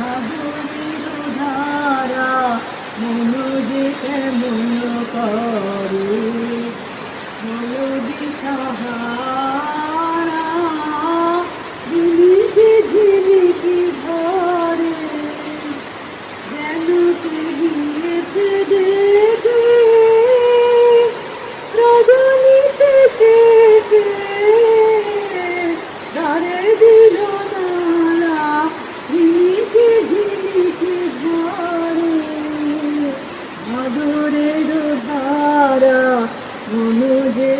ভাবুনির ধারা মনু যে মন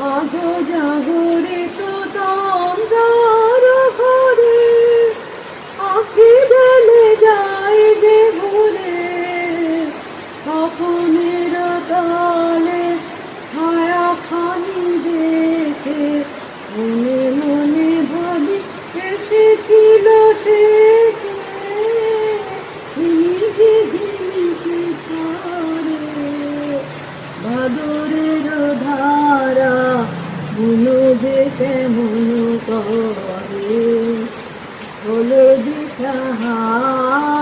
আজো জাগরিত তন্দ্রার ঘরে, আখি জলে যায় যে ভুলে স্বপনের তলে ছায়া খানি দেখে মনে মনে ভাবি, এসেছিল সে ঝিমিকে ঝিমিকে যে কেমন করে হলো দিশাহারা